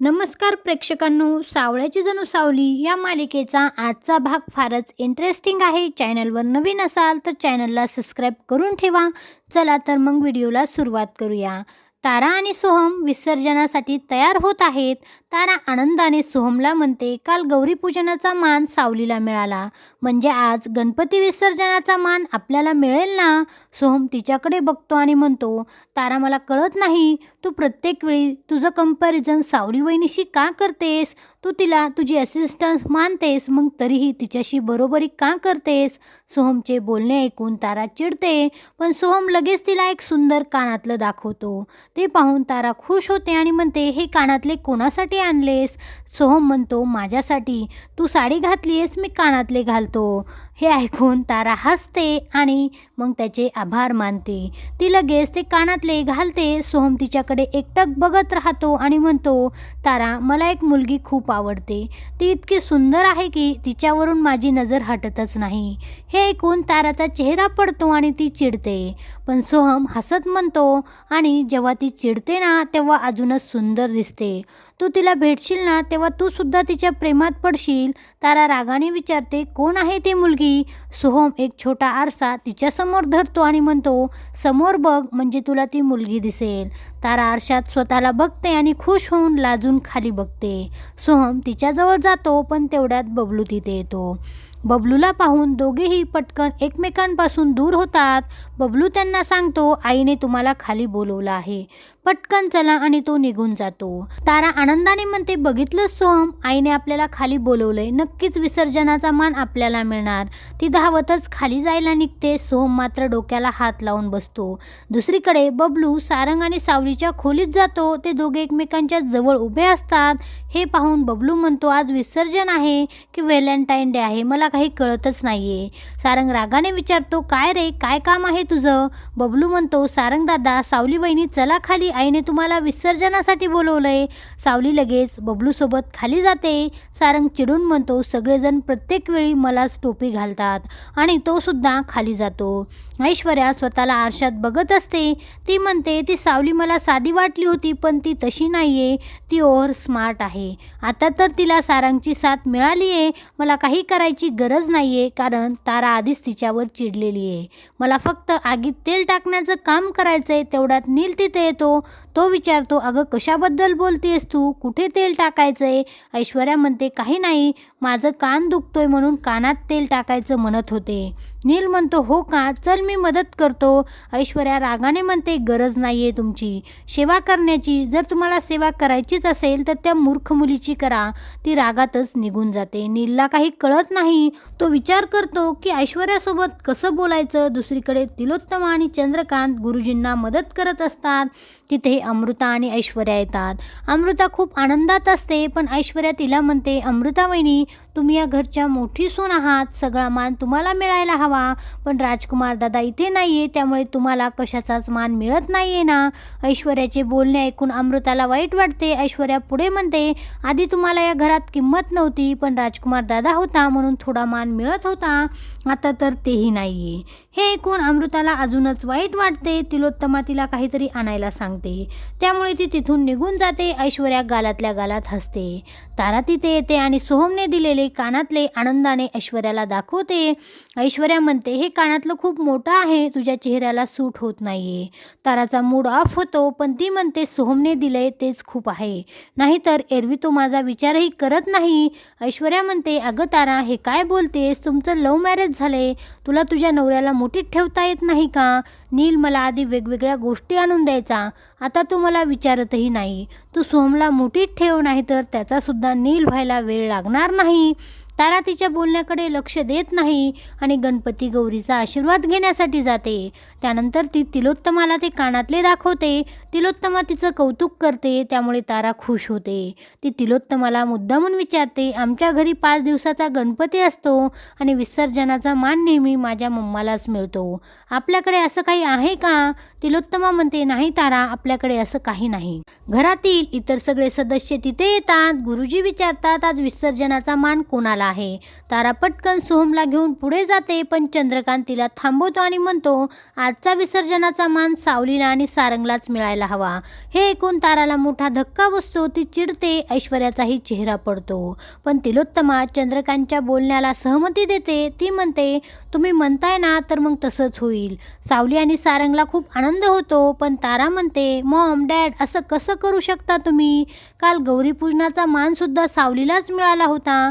नमस्कार प्रेक्षकांनो सावळ्याची जणू सावली या मालिकेचा आजचा भाग फारच इंटरेस्टिंग आहे. चॅनलवर नवीन असाल तर चॅनलला सबस्क्राईब करून ठेवा. चला तर मग व्हिडिओला सुरुवात करूया. तारा आणि सोहम विसर्जनासाठी तयार होत आहेत. तारा आनंदाने सोहमला म्हणते काल गौरीपूजनाचा मान सावलीला मिळाला. म्हणजे आज गणपती विसर्जनाचा मान आपल्याला मिळेल ना? सोहम तिच्याकडे बघतो आणि म्हणतो तारा मला कळत नाही. तू प्रत्येक वेळी तुझं कंपॅरिझन सावरी वहिनीशी का करतेस? तू तिला तुझी असिस्टन्स मानतेस मग तरीही तिच्याशी बरोबरी का करतेस? सोहमचे बोलणे ऐकून तारा चिडते पण सोहम लगेच तिला एक सुंदर कानातलं दाखवतो. ते पाहून तारा खुश होते आणि म्हणते हे कानातले कोणासाठी आणलेस? सोहम म्हणतो माझ्यासाठी. तू साडी घातलीस मी कानातले घालतो. हे ऐकून तारा हसते आणि मग त्याचे आभार मानते. ती लगेच ते कानातले घालते. सोहम तिच्या त्याच्याकडे एकटक बघत राहतो आणि म्हणतो तारा मला एक मुलगी खूप आवडते. ती इतकी सुंदर आहे की तिच्यावरून माझी नजर हटतच नाही हे ऐकून ताराचा चेहरा पडतो आणि ती चिडते. पण सोहम हसत म्हणतो आणि जेव्हा ती चिडते ना तेव्हा अजूनच सुंदर दिसते. तू तिला भेटशील ना तेव्हा तू सुद्धा तिच्या प्रेमात पडशील. तारा रागाने विचारते कोण आहे ती मुलगी? सोहम एक छोटा आरसा तिच्यासमोर धरतो आणि म्हणतो समोर बघ म्हणजे तुला ती मुलगी दिसेल. तारा आरशात स्वतःला बघते आणि खुश होऊन लाजून खाली बघते. सोहम तिच्याजवळ जातो पण तेवढ्यात बबलू तिथे येतो. बबलूला पाहून दोघेही पटकन एकमेकांपासून दूर होतात. बबलू त्यांना सांगतो आईने तुम्हाला खाली बोलवलं आहे. पटकन चला आणि तो निघून जातो. तारा आनंदाने म्हणते बघितलं सोहम आईने आपल्याला खाली बोलवलंय. नक्कीच विसर्जनाचा मान आपल्याला मिळणार. ती धावतच खाली जायला निघते. सोहम मात्र डोक्याला हात लावून बसतो. दुसरीकडे बबलू सारंग आणि सावलीच्या खोलीत जातो. ते दोघे एकमेकांच्या जवळ उभे असतात. हे पाहून बबलू म्हणतो आज विसर्जन आहे की व्हॅलेंटाईन डे आहे? मला काही कळतच नाहीये. सारंग रागाने विचारतो काय रे? काय काम आहे तुझं? बबलू म्हणतो सारंग दादा सावली वहिनी चला खाली. आईने तुम्हाला विसर्जनासाठी बोलवलंय. सावली लगेच बबलूसोबत खाली जाते. सारंग चिडून म्हणतो सगळेजण प्रत्येक वेळी मलाच टोपी घालतात आणि तो सुद्धा खाली जातो. ऐश्वर्या स्वतःला आरशात बघत असते. ती म्हणते ती सावली मला साधी वाटली होती पण ती तशी नाही आहे ती ओव्हर स्मार्ट आहे. आता तर तिला सारंगची साथ मिळाली आहे मला काही करायची गरज नाही आहे कारण तारा आधीच तिच्यावर चिडलेली आहे मला फक्त आगीत तेल टाकण्याचं काम करायचं आहे तेवढ्यात नील तिथे येतो. तो विचारतो अगं कशाबद्दल बोलतेस तू? कुठे तेल टाकायचं आहे ऐश्वर्या म्हणते काही नाही माझं कान दुखतोय म्हणून कानात तेल टाकायचं म्हणत होते. नील म्हणतो हो का? चल मी मदत करतो. ऐश्वर्या रागाने म्हणते गरज नाही आहे तुमची. सेवा करण्याची जर तुम्हाला सेवा करायचीच असेल तर त्या मूर्ख मुलीची करा ती रागातच निघून जाते. नीलला काही कळत नाही. तो विचार करतो की ऐश्वर्यासोबत कसं बोलायचं? दुसरीकडे तिलोत्तमा आणि चंद्रकांत गुरुजींना मदत करत असतात. तिथे अमृता आणि ऐश्वर्या येतात. अमृता खूप आनंदात असते पण ऐश्वर्या तिला म्हणते अमृता वहिनी तुम्ही या घरच्या मोठी सून आहात. सगळा मान तुम्हाला मिळायला हवा. पण राजकुमार दादा इथे नाही आहे त्यामुळे तुम्हाला कशाचाच मान मिळत नाही आहे ना. ऐश्वर्याचे बोलणे ऐकून अमृताला वाईट वाटते. ऐश्वर्या पुढे म्हणते आधी तुम्हाला या घरात किंमत नव्हती पण राजकुमार दादा होता म्हणून थोडा मान मिळत होता. आता तर तेही नाही आहे हे ऐकून अमृताला अजूनच वाईट वाटते. तिलोत्तमा तिला काहीतरी आणायला सांगते. त्यामुळे ती तिथून निघून जाते. ऐश्वर्या गालातल्या गालात हसते. तारा तिथे येते आणि सोहमने दिलेले कानातले आनंदाने ऐश्वर्याला दाखवते. ऐश्वर्या म्हणते हे कानातलं खूप मोठं आहे. तुझ्या चेहऱ्याला सूट होत नाहीये. ताराचा मूड ऑफ होतो पण ती म्हणते सोहमने दिलंय तेच खूप आहे. नाहीतर एरवी तो माझा विचारही करत नाही. ऐश्वर्या म्हणते अगं तारा हे काय बोलतेस? तुमचं लव्ह मॅरेज झालंय. तुला तुझ्या नवऱ्याला मुठीत ठेवता येत नाही का? नील मला आधी वेगवेगळ्या गोष्टी आणून द्यायचा. आता तू मला विचारतही नाही. तू सोहमला मुठीत ठेव नाही तर त्याचासुद्धा नील व्हायला वेळ लागणार नाही. तारा तिच्या बोलण्याकडे लक्ष देत नाही आणि गणपती गौरीचा आशीर्वाद घेण्यासाठी जाते. त्यानंतर ती तिलोत्तमाला ते कानातले दाखवते. तिलोत्तमा तिचं कौतुक करते त्यामुळे तारा खुश होते. ती तिलोत्तमाला मुद्दामून विचारते आमच्या घरी पाच दिवसाचा गणपती असतो आणि विसर्जनाचा मान नेहमी माझ्या मम्मालाच मिळतो. आपल्याकडे असं काही आहे का? तिलोत्तमा म्हणते नाही तारा आपल्याकडे असं काही नाही. घरातील इतर सगळे सदस्य तिथे येतात. गुरुजी विचारतात आज विसर्जनाचा मान कोणाला आहे. तारा पटकन सोहमला घेऊन पुढे जाते पण चंद्रकांत तिला थांबवतो आणि म्हणतो आजचा विसर्जनाचा मान सावलीला आणि सारंगलाच मिळायला हवा. हे ऐकून ताराला मोठा धक्का बसतो ती चिडते ऐश्वर्याचाही चेहरा पडतो. पण तिलोत्तमा चंद्रकांतच्या बोलण्याला सहमती देते. ती म्हणते तुम्ही म्हणताय ना तर मग तसंच होईल. सावली आणि सारंगला खूप आनंद होतो पण तारा म्हणते मॉम डॅड असं कसं करू शकता तुम्ही? काल गौरीपूजनाचा मानसुद्धा सावलीलाच मिळाला होता.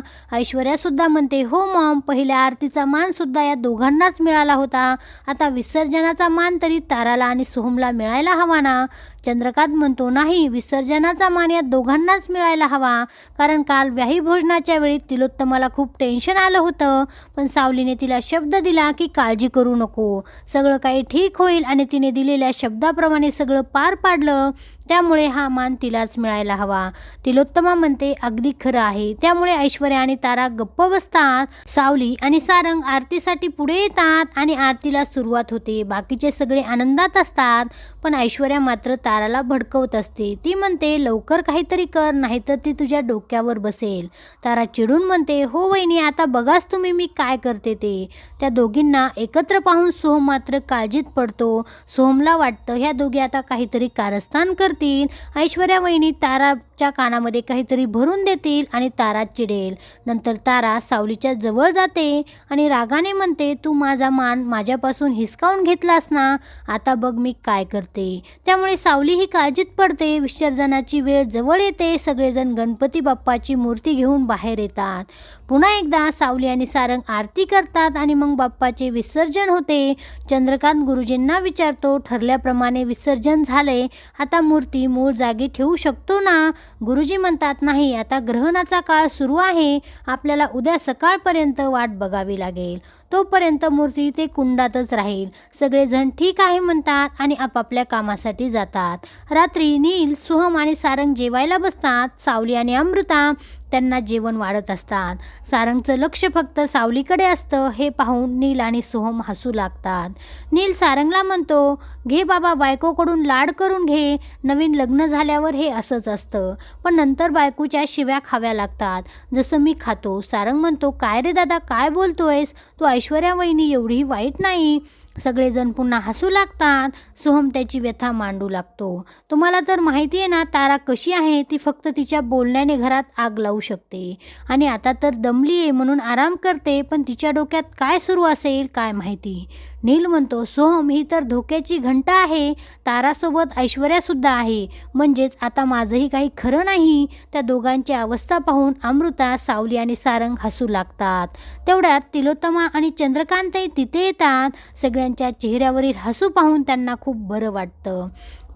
ऐश्वर्यासुद्धा म्हणते हो मॉम पहिल्या आरतीचा मानसुद्धा या दोघांनाच मिळाला होता. आता विसर्जनाचा मान तरी ताराला आणि सोहमला मिळायला हवा ना? चंद्रकांत म्हणतो नाही विसर्जनाचा मान या दोघांनाच मिळायला हवा. कारण काल व्याही भोजनाच्या वेळी तिलोत्तमाला खूप टेन्शन आलं होतं. पण सावलीने तिला शब्द दिला की काळजी करू नको. सगळं काही ठीक होईल. आणि तिने दिलेल्या शब्दाप्रमाणे सगळं पार पाडलं. त्यामुळे हा मान तिलाच मिळायला हवा. तिलोत्तमा म्हणते अगदी खरं आहे. त्यामुळे ऐश्वर्या आणि तारा गप्प बसतात. सावली आणि सारंग आरतीसाठी पुढे येतात आणि आरतीला सुरुवात होते. बाकीचे सगळे आनंदात असतात. पण ऐश्वर्या मात्र ताराला भडकवत असते. ती म्हणते लवकर काहीतरी कर नाहीतर ती तुझ्या डोक्यावर बसेल. तारा चिडून म्हणते हो वहिनी आता बघाच तुम्ही मी काय करते ते. त्या दोघींना एकत्र पाहून सोहम मात्र काळजीत पडतो. सोहमला वाटतं ह्या दोघी आता काहीतरी कारस्थान करतील. ऐश्वर्या वहिनी ताराच्या कानामध्ये काहीतरी भरून देतील आणि तारा चिडेल. नंतर तारा सावलीच्या जवळ जाते आणि रागाने म्हणते तू माझा मान माझ्यापासून हिसकावून घेतलास ना? आता बघ मी काय करते. त्यामुळे सावली ही काळजीत पडते विसर्जनाची वेळ जवळ येते सगळेजण गणपती बाप्पाची मूर्ती घेऊन बाहेर येतात. पुन्हा एकदा सावली आणि सारंग आरती करतात आणि मग बाप्पाचे विसर्जन होते. चंद्रकांत गुरुजींना विचारतो ठरल्याप्रमाणे विसर्जन झाले आता मूर्ती मूळ जागी ठेवू शकतो ना? गुरुजी म्हणतात नाही आता ग्रहणाचा काळ सुरू आहे. आपल्याला उद्या सकाळपर्यंत वाट बघावी लागेल. तोपर्यंत मूर्ती ते कुंडातच राहील. सगळेजण ठीक आहे म्हणतात आणि आपापल्या कामासाठी जातात. रात्री नील सोहम आणि सारंग जेवायला बसतात. सावली आणि अमृता त्यांना जेवण वाढत असतात. सारंगचं लक्ष फक्त सावलीकडे असतं हे पाहून नील आणि सोहम हसू लागतात. नील सारंगला म्हणतो घे बाबा बायकोकडून लाड करून घे. नवीन लग्न झाल्यावर हे असंच असतं. पण नंतर बायकोच्या शिव्या खाव्या लागतात. जसं मी खातो. सारंग म्हणतो काय रे दादा काय बोलतोयस? तू ऐश्वर्या वहिनी एवढी वाईट नाही. सगळेजण पुन्हा हसू लागतात. सोहम त्याची व्यथा मांडू लागतो. तुम्हाला तर माहिती आहे ना तारा कशी आहे? ती फक्त तिच्या बोलण्याने घरात आग लावू शकते. आणि आता तर दमली आहे म्हणून आराम करते पण तिच्या डोक्यात काय सुरू असेल काय माहिती? नील म्हणतो सोहम ही तर धोक्याची घंटा आहे. तारासोबत ऐश्वर्यासुद्धा आहे. म्हणजेच आता माझंही काही खरं नाही. त्या दोघांची अवस्था पाहून अमृता सावली आणि सारंग हसू लागतात. तेवढ्यात तिलोत्तमा आणि चंद्रकांतही तिथे येतात. सगळ्या त्यांच्या चेहऱ्यावरील हसू पाहून त्यांना खूप बरं वाटतं.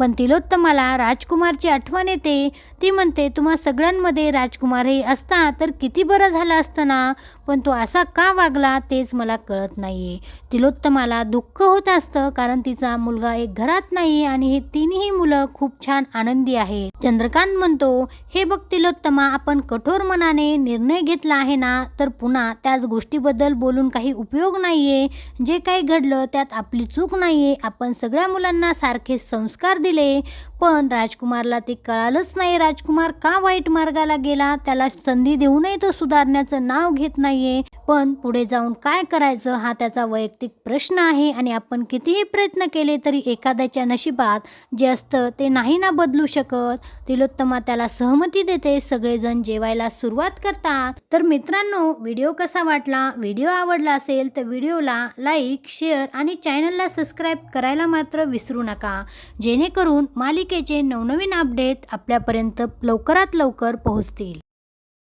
पण तिलोत्तमाला राजकुमारची आठवण येते. ती म्हणते तुम्हा सगळ्यांमध्ये राजकुमार हे असता तर किती बरं झालं असतं ना पण तो असा का वागला तेच मला कळत नाही आहे तिलोत्तमाला दुःख होत असतं कारण तिचा मुलगा एक घरात नाही आणि हे तिन्ही मुलं खूप छान आनंदी आहेत. चंद्रकांत म्हणतो हे बघ तिलोत्तमा आपण कठोर मनाने निर्णय घेतला आहे ना तर पुन्हा त्याच गोष्टीबद्दल बोलून काही उपयोग नाही आहे जे काही घडलं त्यात आपली चूक नाही आहे आपण सगळ्या मुलांना सारखे संस्कार दिले Hej पण राजकुमारला ते कळालंच नाही. राजकुमार का वाईट मार्गाला गेला? त्याला संधी देऊनही तो सुधारण्याचं नाव घेत नाहीये. पण पुढे जाऊन काय करायचं हा त्याचा वैयक्तिक प्रश्न आहे आणि आपण कितीही प्रयत्न केले तरी एखाद्याच्या नशिबात जे असतं ते नाही ना बदलू शकत. तिलोत्तमा त्याला सहमती देते. सगळेजण जेवायला सुरुवात करतात. तर मित्रांनो व्हिडिओ कसा वाटला? व्हिडिओ आवडला असेल तर व्हिडिओला लाईक शेअर आणि चॅनलला सबस्क्राईब करायला मात्र विसरू नका. जेणेकरून मालिकेचे नवनवीन अपडेट आपल्यापर्यंत लवकरात लवकर पोहोचतील.